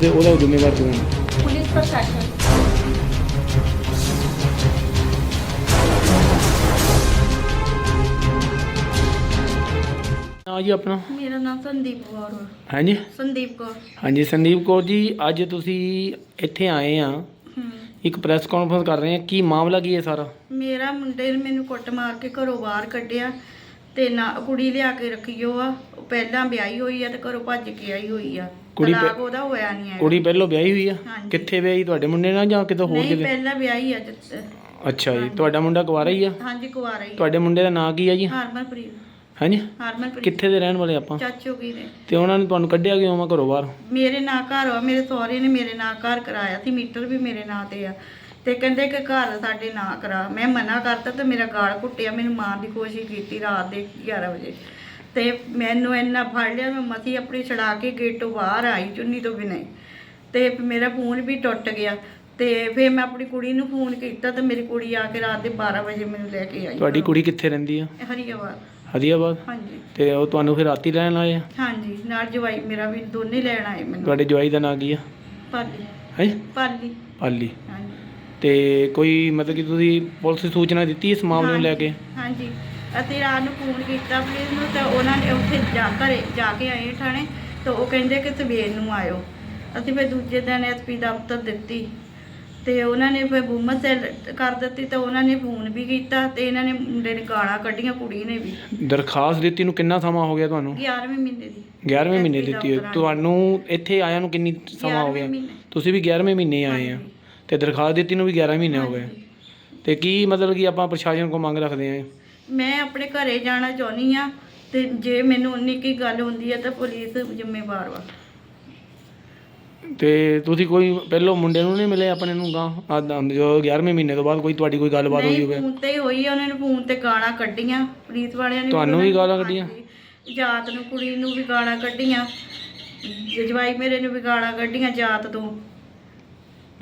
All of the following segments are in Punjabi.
ਤੇ ਉਹਦਾ ਜ਼ਿੰਮੇਵਾਰ ਕੌਣ ਹੈ? ਪੁਲਿਸ ਪ੍ਰਸ਼ਾਸਨ। ਨਾਂ ਜੀ ਆਪਣਾ? ਮੇਰਾ ਨਾਮ ਸੰਦੀਪ ਕੌਰ ਵਾ। ਹਾਂਜੀ? ਸੰਦੀਪ ਕੌਰ। ਹਾਂਜੀ ਸੰਦੀਪ ਕੌਰ ਜੀ ਅੱਜ ਤੁਸੀਂ ਇੱਥੇ ਆਏ ਆ। ਹਮ। ਇੱਕ ਪ੍ਰੈਸ ਕਾਨਫਰੰਸ ਕਰ ਰਹੇ ਆ। ਕੀ ਮਾਮਲਾ ਕੀ ਹੈ ਸਾਰਾ? ਮੇਰਾ ਮੁੰਡੇ ਨੇ ਮੈਨੂੰ ਕੁੱਟ ਮਾਰ ਕੇ ਘਰੋਂ ਬਾਹਰ ਕੱਢਿਆ ਤੇ ਨਾ ਕੁੜੀ ਲਿਆ ਕੇ ਰੱਖੀ ਉਹ ਆ। ਪਹਿਲਾਂ ਵਿਆਹੀ ਹੋਈ ਆ ਤੇ ਘਰੋਂ ਭੱਜ ਕੇ ਆਈ ਹੋਈ ਆ। ਕੁੜੀ ਪਹਿ- ਤਲਾਕ ਉਹਦਾ ਹੋਇਆ ਨਹੀਂ ਹੈ ਕੁੜੀ ਪਹਿਲਾਂ ਵਿਆਹੀ ਹੋਈ ਆ? ਹਾਂਜੀ। ਕਿੱਥੇ ਵਿਆਹੀ? ਤੁਹਾਡੇ ਮੁੰਡੇ ਨਾਲ ਜਾਂ ਕਿਤੇ ਹੋਰ ਨਹੀਂ ਕਿਤੇ? ਪਹਿਲਾਂ ਵਿਆਹੀ ਆ ਜਿੱਤ- ਅੱਛਾ ਜੀ ਤੁਹਾਡਾ ਮੁੰਡਾ ਕੁਵਾਰਾ ਹੀ ਆ? ਹਾਂਜੀ ਕੁਵਾਰਾ ਹੀ ਤੁਹਾਡੇ ਮੁੰਡੇ ਦਾ ਨਾਂ ਕੀ ਆ ਜੀ? ਹਰਮਨਪ੍ਰੀਤ। ਹਾਂਜੀ। ਹਰਮਨਪ੍ਰੀਤ। ਕਿੱਥੇ ਦੇ ਰਹਿਣ ਵਾਲੇ ਆਪਾਂ? ਚਾਚੋ ਕੀ ਨੇ। ਤੇ ਉਹਨਾਂ ਨੇ ਤੁਹਾਨੂੰ ਕੱਢਿਆ ਕਿਉਂ ਆ ਘਰੋਂ ਬਾਹਰ? ਮੇਰੇ ਨਾਂ ਘਰ ਆ ਮੇਰੇ ਸਹੁਰੇ ਨੇ ਮੇਰੇ ਨਾਂ ਘਰ ਕਰਾਇਆ ਸੀ ਮੀਟਰ ਵੀ ਮੇਰੇ ਨਾਂ ਤੇ ਆ। ਤੇ ਕਹਿੰਦੇ ਕਿ ਘਰ ਸਾਡੇ ਨਾਂ ਕਰਾ। ਮੈਂ ਮਨਾ ਕਰਤਾ ਤੇ ਮੇਰਾ ਗਾਲ ਘੁੱਟਿਆ ਮੈਨੂੰ ਮਾਰਨ ਦੀ ਕੋਸ਼ਿਸ਼ ਕੀਤੀ ਰਾਤ ਦੇ 11 ਵਜੇ। ਤੇ ਮੈਨੂੰ ਇੰਨਾ ਫੜ ਲਿਆ ਮੈਂ ਮਤੀ ਆਪਣੀ ਛੜਾ ਕੇ ਗੇਟੋਂ ਬਾਹਰ ਆਈ ਚੁੰਨੀ ਤੋਂ ਬਿਨਾਂ ਹੀ। ਤੇ ਮੇਰਾ ਫੋਨ ਵੀ ਟੁੱਟ ਗਿਆ ਤੇ ਫਿਰ ਮੈਂ ਆਪਣੀ ਕੁੜੀ ਨੂੰ ਫੋਨ ਕੀਤਾ ਤੇ ਮੇਰੀ ਕੁੜੀ ਆ ਕੇ ਰਾਤ ਦੇ 12 ਵਜੇ ਮੈਨੂੰ ਲੈ ਕੇ ਆਈ। ਤੁਹਾਡੀ ਕੁੜੀ ਕਿੱਥੇ ਰਹਿੰਦੀ ਆ? ਹਰੀਆਬਾਦ। ਹਦੀਆਬਾਦ ਹਾਂਜੀ। ਤੇ ਉਹ ਤੁਹਾਨੂੰ ਫਿਰ ਰਾਤੀ ਲੈਣ ਆਏ ਆ? ਹਾਂਜੀ ਨਾਲ ਜਵਾਈ ਮੇਰਾ ਵੀ ਦੋਨੇ ਲੈਣ ਆਏ ਮੈਨੂੰ। ਤੁਹਾਡੇ ਜਵਾਈ ਦਾ ਨਾਂ ਕੀ ਆ? ਪਾਲੀ। ਹੈ? ਪਾਲੀ। ਪਾਲੀ। ਹਾਂਜੀ। ਤੇ ਕੋਈ ਮਤਲਬ ਕਿ ਤੁਸੀਂ ਪੁਲਿਸ ਨੂੰ ਸੂਚਨਾ ਦਿੱਤੀ ਇਸ ਮਾਮਲੇ ਨੂੰ ਲੈ ਕੇ? ਹਾਂਜੀ। ਅਤੇ ਰਾਤ ਨੂੰ ਫੋਨ ਕੀਤਾ ਪੁਲਿਸ ਨੂੰ ਤੇ ਉਹਨਾਂ ਨੇ ਉੱਥੇ ਜਾ ਘਰੇ ਜਾ ਕੇ ਆਏ ਥਾਣੇ ਤੇ ਉਹ ਕਹਿੰਦੇ ਕਿ ਸਵੇਰ ਨੂੰ ਆਇਓ। ਅਸੀਂ ਫਿਰ ਦੂਜੇ ਦਿਨ ਐਸਪੀ ਦਫ਼ਤਰ ਦਿੱਤੀ ਤੇ ਉਹਨਾਂ ਨੇ ਫਿਰ ਬੁਮਤ ਕਰ ਦਿੱਤੀ ਤੇ ਉਹਨਾਂ ਨੇ ਫੋਨ ਵੀ ਕੀਤਾ ਤੇ ਇਹਨਾਂ ਨੇ ਮੁੰਡੇ ਨੇ ਗਾਲਾਂ ਕੱਢੀਆਂ ਕੁੜੀ ਨੇ ਵੀ। ਦਰਖਾਸਤ ਦਿੱਤੀ ਨੂੰ ਕਿੰਨਾ ਸਮਾਂ ਹੋ ਗਿਆ ਤੁਹਾਨੂੰ? 11ਵੇਂ ਮਹੀਨੇ ਦੀ। 11ਵੇਂ ਮਹੀਨੇ ਦਿੱਤੀ ਹੈ। ਦਫ਼ਤਰ ਆਏ। ਤੁਹਾਨੂੰ ਇੱਥੇ ਆਇਆ ਨੂੰ ਕਿੰਨੀ ਸਮਾਂ ਹੋ 11ਵੇਂ ਗਿਆ ਮਹੀਨੇ। ਤੁਸੀਂ ਵੀ 11ਵੇਂ ਮਹੀਨੇ ਆਏ ਆ। ਤੇ ਦਰਖਾਸਤ ਦਿੱਤੀ ਨੂੰ ਵੀ 11 ਮਹੀਨੇ ਹੋ ਗਏ। ਤੇ ਕੀ ਮਤਲਬ ਕਿ ਆਪਾਂ ਪ੍ਰਸ਼ਾਸਨ ਕੋ ਮੰਗ ਰੱਖਦੇ ਆ? ਮੈਂ ਆਪਣੇ ਘਰੇ ਜਾਣਾ ਚਾਹੁੰਦੀ ਆ ਤੇ ਜੇ ਮੈਨੂੰ ਉਨੀ ਕੀ ਗੱਲ ਹੁੰਦੀ ਹੈ ਤਾਂ ਪੁਲਿਸ ਜ਼ਿੰਮੇਵਾਰ ਵਾ। ਤੇ ਤੁਸੀਂ ਕੋਈ ਪਹਿਲੋਂ ਮੁੰਡੇ ਨੂੰ ਨਹੀਂ ਮਿਲੇ ਆਪਣੇ ਨੂੰ ਗਾਂ ਆ ਜੋ 11ਵੇਂ ਮਹੀਨੇ ਤੋਂ ਬਾਅਦ ਕੋਈ ਤੁਹਾਡੀ ਕੋਈ ਗੱਲਬਾਤ ਹੋਈ ਨਹੀਂ ਹੋਵੇ। ਫੋਨ ਤੇ ਹੀ ਹੋਈ ਆ, ਉਹਨਾਂ ਨੇ ਫੋਨ ਤੇ ਗਾਲਾਂ ਕੱਢੀਆਂ। ਪੁਲਿਸ ਵਾਲਿਆਂ ਨੇ ਤੁਹਾਨੂੰ ਵੀ ਗਾਲਾਂ ਕੱਢੀਆਂ? ਹਾਂਜੀ। ਜਾਤ ਨੂੰ ਕੁੜੀ ਨੂੰ ਵੀ ਗਾਲਾਂ ਕੱਢੀਆਂ। ਜਵਾਈ ਮੇਰੇ ਨੂੰ ਵੀ ਗਾਲਾਂ ਕੱਢੀਆਂ ਜਾਤ ਤੋਂ।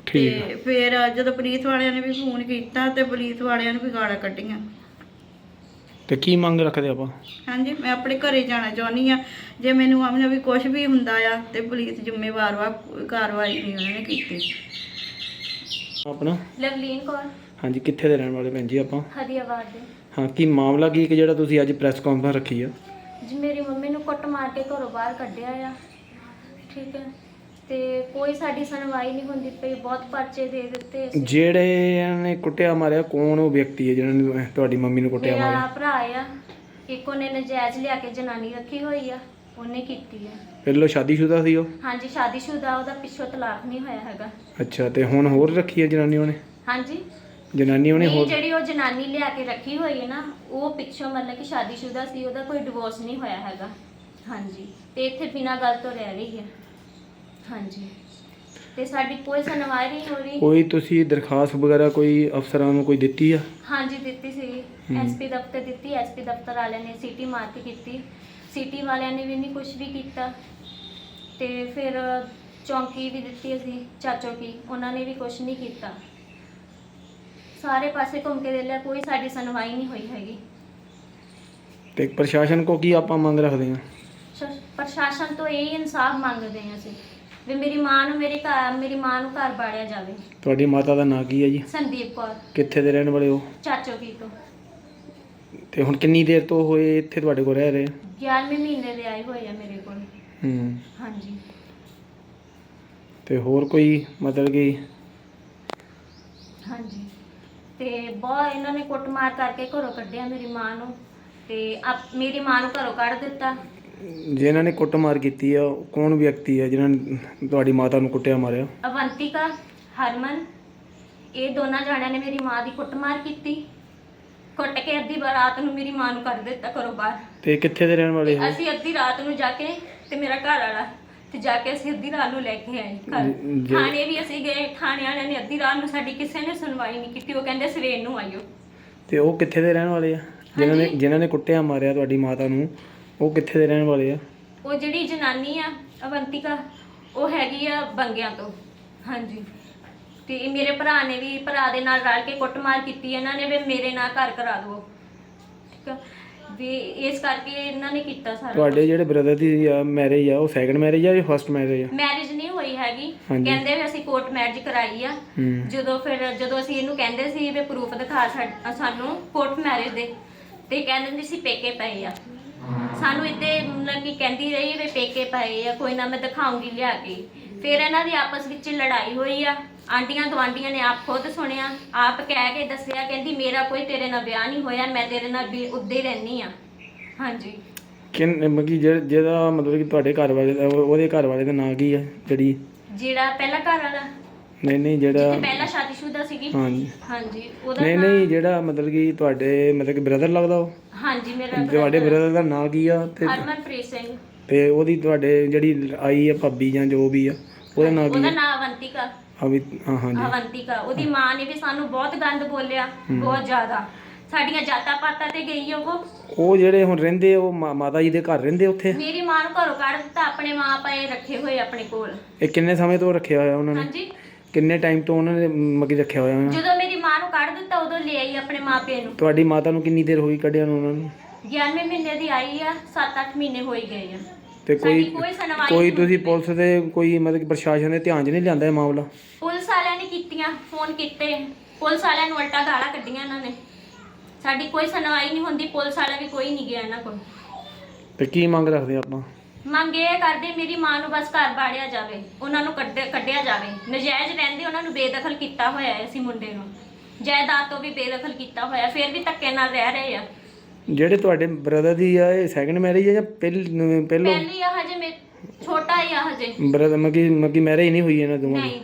ਠੀਕ ਆ। ਤੇ ਫਿਰ ਜਦੋਂ ਪੁਲਿਸ ਵਾਲਿਆਂ ਨੇ ਵੀ ਫੋਨ ਕੀਤਾ ਤੇ ਪੁਲਿਸ ਵਾਲਿਆਂ ਨੂੰ ਵੀ ਗਾਲਾਂ ਕੱਢੀਆਂ। ਤੇ ਕੀ ਮੰਗ ਰੱਖਦੇ ਆਪਾਂ? ਹਾਂਜੀ ਮੈਂ ਆਪਣੇ ਘਰੇ ਜਾਣਾ ਚਾਹੁੰਦੀ ਆ ਜੇ ਮੈਨੂੰ ਆਮਨਾ ਵੀ ਕੁਝ ਵੀ ਹੁੰਦਾ ਆ ਤੇ ਪੁਲਿਸ ਜ਼ਿੰਮੇਵਾਰ ਵਾ ਕੋਈ ਕਾਰਵਾਈ ਨਹੀਂ ਉਹਨਾਂ ਨੇ ਕੀਤੀ। ਆਪਣਾ? ਲਵਲੀਨ ਕੌਰ। ਹਾਂਜੀ ਕਿੱਥੇ ਦੇ ਰਹਿਣ ਵਾਲੇ ਭੈਣ ਜੀ ਆਪਾਂ? ਹਰੀਆਬਾਦ ਦੇ। ਹਾਂ ਕੀ ਮਾਮਲਾ ਕੀ ਕਿ ਜਿਹੜਾ ਤੁਸੀਂ ਅੱਜ ਪ੍ਰੈਸ ਕਾਨਫਰੰਸ ਰੱਖੀ ਆ? ਜੀ ਮੇਰੀ ਮੰਮੀ ਨੂੰ ਕੁੱਟ ਮਾਰ ਕੇ ਘਰੋਂ ਬਾਹਰ ਕੱਢਿਆ ਆ। ਠੀਕ ਹੈ। ਤੇ ਕੋਈ ਸਾਡੀ ਸੁਣਵਾਈ ਨਹੀਂ ਹੁੰਦੀ ਪਈ ਬਹੁਤ ਪਰਚੇ ਦੇ ਦਿੱਤੇ ਅਸੀਂ। ਜਿਹੜੇ ਨੇ ਕੁੱਟਿਆ ਮਾਰਿਆ ਕੌਣ ਉਹ ਵਿਅਕਤੀ ਹੈ ਜਿਹਨਾਂ ਨੇ ਤੁਹਾਡੀ ਮੰਮੀ ਨੂੰ ਕੁੱਟਿਆ ਮੇਰਾ ਭਰਾ ਆ ਇੱਕ ਉਹਨੇ ਨਜਾਇਜ਼ ਲਿਆ ਕੇ ਜਨਾਨੀ ਰੱਖੀ ਹੋਈ ਆ ਉਹਨੇ ਕੀਤੀ ਆ। ਪਹਿਲਾਂ ਸ਼ਾਦੀशुदा ਸੀ ਉਹ? ਹਾਂਜੀ ਸ਼ਾਦੀशुदा ਉਹਦਾ ਪਿੱਛੋਂ ਤਲਾਕ ਨਹੀਂ ਹੋਇਆ ਹੈਗਾ। ਅੱਛਾ ਤੇ ਹੁਣ ਹੋਰ ਰੱਖੀ ਹੈ ਜਨਾਨੀ ਉਹਨੇ? ਹਾਂਜੀ। ਜਨਾਨੀ ਉਹਨੇ ਹੋਰ ਜਿਹੜੀ ਉਹ ਜਨਾਨੀ ਲਿਆ ਕੇ ਰੱਖੀ ਹੋਈ ਹੈ ਨਾ ਉਹ ਪਿੱਛੋਂ ਮਤਲਬ ਕਿ ਸ਼ਾਦੀशुदा ਸੀ ਉਹਦਾ ਕੋਈ ਡਿਵੋਰਸ ਨਹੀਂ ਹੋਇਆ ਹੈਗਾ। ਹਾਂਜੀ। ਤੇ ਇੱਥੇ ਬਿਨਾਂ ਗੱਲ ਤੋਂ ਰਹਿ ਰਹੀ ਹੈ। ਹਾਂਜੀ। ਤੇ ਸਾਡੀ ਕੋਈ ਸੁਣਵਾਈ ਨਹੀਂ ਹੋ ਰਹੀ। ਕੋਈ ਤੁਸੀਂ ਦਰਖਾਸਤ ਵਗੈਰਾ ਕੋਈ ਅਫਸਰਾਂ ਨੂੰ ਕੋਈ ਦਿੱਤੀ ਆ? ਹਾਂਜੀ ਦਿੱਤੀ ਸੀ। ਹਮ। ਐਸਪੀ ਦਫ਼ਤਰ ਦਿੱਤੀ। ਐਸਪੀ ਦਫ਼ਤਰ ਵਾਲਿਆਂ ਨੇ ਸੀਟੀ ਮਾਰ ਕੇ ਕੀਤੀ। ਸੀਟੀ ਵਾਲਿਆਂ ਨੇ ਵੀ ਨਹੀਂ ਕੁਝ ਵੀ ਕੀਤਾ। ਤੇ ਫਿਰ ਚੌਂਕੀ ਵੀ ਦਿੱਤੀ ਅਸੀਂ ਚਾਚੋ ਕੀ। ਉਹਨਾਂ ਨੇ ਵੀ ਕੁਝ ਨਹੀਂ ਕੀਤਾ। ਸਾਰੇ ਪਾਸੇ ਘੁੰਮ ਕੇ ਦੇ ਲਿਆ। ਕੋਈ ਸਾਡੀ ਸੁਣਵਾਈ ਨਹੀਂ ਹੋਈ ਹੈਗੀ। ਤੇ ਪ੍ਰਸ਼ਾਸਨ ਕੋ ਕੀ ਆਪਾਂ ਮੰਗ ਰੱਖਦੇ ਆ? ਸ਼- ਪ੍ਰਸ਼ਾਸਨ ਤੋਂ ਇਹ ਇਨਸਾਫ ਮੰਗਦੇ ਹਾਂ ਅਸੀਂ। ਵੀ ਮੇਰੀ ਮਾਂ ਨੂੰ ਮੇਰੇ ਘਰ ਮੇਰੀ ਮਾਂ ਨੂੰ ਘਰ ਬਾੜਿਆ ਜਾਵੇ। ਤੁਹਾਡੀ ਮਾਤਾ ਦਾ ਨਾਂ ਕੀ ਹੈ ਜੀ? ਸੰਦੀਪ ਕੌਰ। ਕਿੱਥੇ ਦੇ ਰਹਿਣ ਵਾਲੇ ਹੋ? ਚਾਚੋ ਕੀ ਤੋਂ। ਤੇ ਹੁਣ ਕਿੰਨੀ ਦੇਰ ਤੋਂ ਹੋਏ ਇੱਥੇ ਤੁਹਾਡੇ ਕੋਲ ਰਹਿ ਰਹੇ? 11ਵੇਂ ਮਹੀਨੇ ਦੇ ਆਏ ਹੋਏ ਆ ਮੇਰੇ ਕੋਲ। ਹੂੰ। ਹਾਂਜੀ। ਤੇ ਹੋਰ ਕੋਈ ਮਤਲਬ ਕਿ ਹਾਂਜੀ। ਤੇ ਬਹੁਤ ਇਹਨਾਂ ਨੇ ਕੁੱਟਮਾਰ ਕਰਕੇ ਘਰੋਂ ਕੱਢਿਆ ਮੇਰੀ ਮਾਂ ਨੂੰ। ਤੇ ਆਪ ਮੇਰੀ ਮਾਂ ਨੂੰ ਘਰੋਂ ਕੱਢ ਦਿੱਤਾ। ਜਿਨ੍ਹਾਂ ਨੇ ਕੁੱਟਮਾਰ ਕੀਤੀ ਆ ਉਹ ਕੌਣ ਵਿਅਕਤੀ ਹੈ ਜਿਨ੍ਹਾਂ ਨੇ ਤੁਹਾਡੀ ਮਾਤਾ ਨੂੰ ਕੁੱਟਿਆ ਮਾਰਿਆ? ਅਵੰਤਿਕਾ ਹਰਮਨ ਇਹ ਦੋਨਾਂ ਜਾਣਿਆਂ ਨੇ ਮੇਰੀ ਮਾਂ ਦੀ ਕੁੱਟਮਾਰ ਕੀਤੀ। ਕੁੱਟ ਕੇ ਅੱਧੀ ਰਾਤ ਨੂੰ ਮੇਰੀ ਮਾਂ ਨੂੰ ਕੱਢ ਦਿੱਤਾ ਘਰੋਂ ਬਾਹਰ। ਤੇ ਕਿੱਥੇ ਦੇ ਰਹਿਣ ਵਾਲੇ ਹੋ? ਅਸੀਂ ਅੱਧੀ ਰਾਤ ਨੂੰ ਜਾ ਕੇ ਤੇ ਮੇਰਾ ਘਰ ਵਾਲਾ ਤੇ ਜਾ ਕੇ ਅਸੀਂ ਅੱਧੀ ਰਾਤ ਨੂੰ ਲੈ ਕੇ ਆਏ ਘਰ। ਜੇ- ਥਾਣੇ ਵੀ ਅਸੀਂ ਗਏ ਥਾਣੇ ਵਾਲਿਆਂ ਨੇ ਅੱਧੀ ਰਾਤ ਨੂੰ ਸਾਡੀ ਕਿਸੇ ਨੇ ਸੁਣਵਾਈ ਨਹੀਂ ਕੀਤੀ ਉਹ ਕਹਿੰਦੇ ਸਵੇਰ ਨੂੰ ਆਇਓ। ਤੇ ਉਹ ਕਿੱਥੇ ਦੇ ਰਹਿਣ ਵਾਲੇ ਆ? ਜਿਨ੍ਹਾਂ ਨੇ ਹਾਂਜੀ। ਜਿਨ੍ਹਾਂ ਨੇ ਕੁੱਟਿਆ ਮਾਰਿਆ ਤੁਹਾਡੀ ਮਾਤਾ ਨੂੰ ਉਹ ਕਿੱਥੇ ਦੇ ਰਹਿਣ ਵਾਲੇ ਆ? ਉਹ ਜਿਹੜੀ ਜਨਾਨੀ ਆ ਅਵੰਤਿਕਾ ਉਹ ਹੈਗੀ ਆ ਬੰਗਿਆਂ ਤੋਂ। ਹਾਂਜੀ। ਤੇ ਇਹ ਮੇਰੇ ਭਰਾ ਨੇ ਵੀ ਭਰਾ ਦੇ ਨਾਲ ਰਲ ਕੇ ਕੁੱਟਮਾਰ ਕੀਤੀ ਇਹਨਾਂ ਨੇ ਵੀ ਮੇਰੇ ਨਾਲ ਘਰ ਕਰਾ ਦਿਓ ਠੀਕ ਆ? ਵੀ ਇਸ ਕਰਕੇ ਇਹਨਾਂ ਨੇ ਕੀਤਾ ਸਾਰਾ ਤੁਹਾਡੇ ਜਿਹੜੇ ਬ੍ਰਦਰ ਦੀ ਮੈਰਿਜ ਆ ਉਹ ਸੈਕੰਡ ਮੈਰਿਜ ਆ ਜਾਂ ਫਸਟ ਮੈਰਿਜ ਆ? ਮੈਰਿਜ ਨਹੀਂ ਹੋਈ ਹੈਗੀ। ਹਾਂਜੀ। ਕਹਿੰਦੇ ਵੀ ਅਸੀਂ ਕੋਰਟ ਮੈਰਿਜ ਕਰਾਈ ਆ। ਹੂੰ। ਜਦੋਂ ਫਿਰ ਜਦੋਂ ਅਸੀਂ ਇਹਨੂੰ ਕਹਿੰਦੇ ਸੀ ਵੀ ਪ੍ਰੂਫ ਦਿਖਾ ਸਾ- ਸਾਨੂੰ ਕੋਰਟ ਮੈਰਿਜ ਦੇ। ਤੇ ਕਹਿੰਦੇ ਹੁੰਦੇ ਸੀ ਪੇਕੇ ਪਏ ਆ। ਸਾਨੂੰ ਇੱਥੇ ਮਤਲਬ ਕਿ ਕਹਿੰਦੀ ਰਹੀ ਵੀ ਪੇਕੇ ਪਏ ਆ ਕੋਈ ਨਾ ਮੈਂ ਦਿਖਾਉਂਗੀ ਲਿਆ ਕੇ। ਫਿਰ ਇਹਨਾਂ ਦੀ ਆਪਸ ਵਿੱਚ ਲੜਾਈ ਹੋਈ ਆ ਆਂਡੀਆਂ ਗਵਾਂਡੀਆਂ ਨੇ ਆਪ ਖੁਦ ਸੁਣਿਆ ਆਪ ਕਹਿ ਕੇ ਦੱਸਿਆ ਕਹਿੰਦੀ ਮੇਰਾ ਕੋਈ ਤੇਰੇ ਨਾਲ ਵਿਆਹ ਨਹੀਂ ਹੋਇਆ ਮੈਂ ਤੇਰੇ ਨਾਲ ਵੀ ਉੱਦੇ ਹੀ ਰਹਿਨੀ ਆ। ਹਾਂਜੀ। ਕਿੰਨ ਮਗੀ ਜਿਹਦਾ ਮਤਲਬ ਕਿ ਤੁਹਾਡੇ ਘਰ ਵਾਲੇ ਦਾ ਉਹ- ਉਹਦੇ ਘਰ ਵਾਲੇ ਦਾ ਨਾਂ ਕੀ ਆ ਜਿਹੜੀ? ਜਿਹੜਾ ਪਹਿਲਾ ਘਰ ਵਾਲਾ? ਨਹੀਂ ਨਹੀਂ ਜਿਹੜਾ ਪਹਿਲਾਂ ਸ਼ਾਦੀशुदा ਸੀਗੀ। ਹਾਂਜੀ। ਹਾਂਜੀ ਉਹਦਾ ਨਹੀਂ ਨਾਂ- ਨਹੀਂ ਜਿਹੜਾ ਮਤਲਬ ਕਿ ਤੁਹਾਡੇ ਮਤਲਬ ਕਿ ਬ੍ਰਦਰ ਲੱਗਦਾ ਉਹ? ਹਾਂਜੀ ਮੇਰਾ ਤੁਹਾਡੇ ਬ੍ਰਦਰ ਦਾ ਨਾਂ ਕੀ ਆ? ਤੇ ਹਰਮਨਪ੍ਰੀਤ ਸਿੰਘ। ਤੇ ਉਹਦੀ ਤੁਹਾਡੇ ਜਿਹੜੀ ਆਈ ਆ ਭਾਬੀ ਜਾਂ ਜੋ ਵੀ ਆ ਉਹਦਾ ਨਾਂ ਕੀ ਉਹਦਾ ਆ? ਨਾਮ ਅਵੰਤਿਕਾ। ਹਾਂ ਹਾਂਜੀ। ਅਵੰਤਿਕਾ। ਉਹਦੀ ਮਾਂ ਨੇ ਵੀ ਸਾਨੂੰ ਬਹੁਤ ਗੰਦ ਬੋਲਿਆ ਬਹੁਤ ਜ਼ਿਆਦਾ। ਸਾਡੀਆਂ ਜਾਤਾਂ ਪਾਤਾਂ ਤੇ ਗਈ ਉਹ। ਉਹ ਜਿਹੜੇ ਹੁਣ ਰਹਿੰਦੇ ਉਹ ਮਾ- ਮਾਤਾ ਜੀ ਦੇ ਘਰ ਰਹਿੰਦੇ ਉੱਥੇ? ਮੇਰੀ ਮਾਂ ਨੂੰ ਘਰੋਂ ਕੱਢ ਦਿੱਤਾ ਆਪਣੇ ਮਾਂ ਪਏ ਰੱਖੇ ਹੋਏ ਆਪਣੇ ਕੋਲ। ਇਹ ਕਿੰਨੇ ਸਮੇਂ ਤੋਂ ਰੱਖਿਆ ਹੋਇਆ ਉਹਨਾਂ ਨੇ? ਹਾਂਜੀ। ਕਿੰਨੇ ਟਾਈਮ ਤੋਂ ਉਹਨਾਂ ਨੇ ਮੱਗੀ ਰੱਖਿਆ ਹੋਇਆ ਨੇ? ਜਦੋਂ ਮੇਰੀ ਮਾਂ ਨੂੰ ਕੱਢ ਦਿੱਤਾ ਉਦੋਂ ਲੈ ਆਈ ਆਪਣੇ ਮਾਪੇ ਨੂੰ। ਤੁਹਾਡੀ ਮਾਤਾ ਨੂੰ ਕਿੰਨੀ ਦੇਰ ਹੋਈ ਕੱਢਿਆ ਨੂੰ ਉਹਨਾਂ ਨੂੰ? 11ਵੇਂ ਮਹੀਨੇ ਦੀ ਆਈ ਆ 7-8 ਮਹੀਨੇ ਹੋਈ ਗਏ ਆ। ਤੇ ਸਾਡੀ ਕੋਈ ਕੋਈ ਸੁਣਵਾਈ ਕੋਈ ਨਹੀਂ ਤੁਸੀਂ ਪੁਲਿਸ ਦੇ ਕੋਈ ਮਤਲਬ ਕਿ ਪ੍ਰਸ਼ਾਸਨ ਦੇ ਧਿਆਨ 'ਚ ਨਹੀਂ ਲਿਆਂਦਾ ਇਹ ਮਾਮਲਾ? ਪੁਲਿਸ ਵਾਲਿਆਂ ਨੇ ਕੀਤੀਆਂ ਫੋਨ ਕੀਤੇ। ਪੁਲਿਸ ਵਾਲਿਆਂ ਨੂੰ ਉਲਟਾ ਗਾਲਾਂ ਕੱਢੀਆਂ ਇਹਨਾਂ ਨੇ। ਸਾਡੀ ਕੋਈ ਸੁਣਵਾਈ ਨਹੀਂ ਹੁੰਦੀ ਪੁਲਿਸ ਵਾਲਾ ਵੀ ਕੋਈ ਨਹੀਂ ਗਿਆ ਇਹਨਾਂ ਕੋਲ। ਤੇ ਕੀ ਮੰਗ ਰੱਖਦੇ ਆਪਾਂ? ਮੰਗ ਇਹ ਕਰਦੇ ਮੇਰੀ ਮਾਂ ਨੂੰ ਬਸ ਘਰ ਬਾੜਿਆ ਜਾਵੇ ਉਹਨਾਂ ਨੂੰ ਕੱਢ- ਕੱਢਿਆ ਜਾਵੇ। ਨਜਾਇਜ਼ ਰਹਿੰਦੇ ਉਹਨਾਂ ਨੂੰ ਬੇਦਖਲ ਕੀਤਾ ਹੋਇਆ ਹੈ ਅਸੀਂ ਮੁੰਡੇ ਨੂੰ। ਜਾਇਦਾਦ ਤੋਂ ਵੀ ਬੇਦਖਲ ਕੀਤਾ ਹੋਇਆ ਫਿਰ ਵੀ ਧੱਕੇ ਨਾਲ ਰਹਿ ਰਹੇ ਆ। ਜਿਹੜੇ ਤੁਹਾਡੇ ਬ੍ਰਦਰ ਦੀ ਆ ਇਹ ਸੈਕੰਡ ਮੈਰਿਜ ਆ ਜਾਂ ਪਹਿਲ ਪਹਿਲੋਂ? ਪਹਿਲੀ ਆ ਹਜੇ ਮੇ ਛੋਟਾ ਹੀ ਆ ਹਜੇ। ਬ੍ਰਦਰ ਮੱਗੀ ਮੱਗੀ ਮੈਰਿਜ ਨਹੀਂ ਹੋਈ ਇਹਨਾਂ ਦੋਵਾਂ ਦੀ? ਨਹੀਂ।